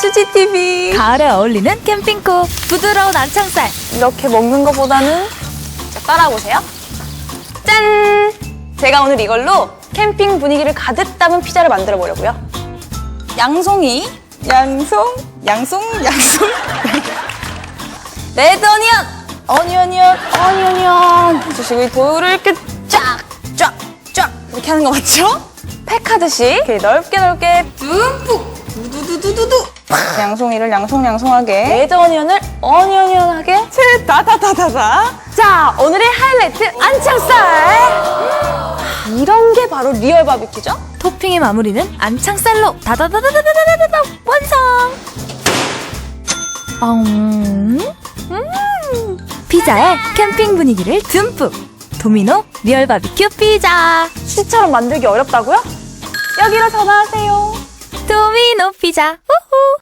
수지TV. 가을에 어울리는 캠핑코 부드러운 안창살 이렇게 먹는 것보다는 자, 따라오세요. 짠! 제가 오늘 이걸로 캠핑 분위기를 가득 담은 피자를 만들어 보려고요. 양송이, 양송, 양송, 양송. 레드 어니언, 어니언이언, 어니언이언. 해주시고 이 돌을 이렇게 쫙, 쫙, 쫙 이렇게 하는 거 맞죠? 팩하듯이 이렇게 넓게 넓게 두두두두두 양송이를 양송양송하게. 레드 어니언을 어니언이언하게. 다다다다다. 자 오늘의 하이라이트 안창살. 이런 게 바로 리얼 바비큐죠? 토핑의 마무리는 안창살로 다다다다다다다다 완성! 음, 음. 피자에 캠핑 분위기를 듬뿍. 도미노 리얼 바비큐 피자. 수지처럼 만들기 어렵다고요? 여기로 전화하세요. 도미노 피자 우후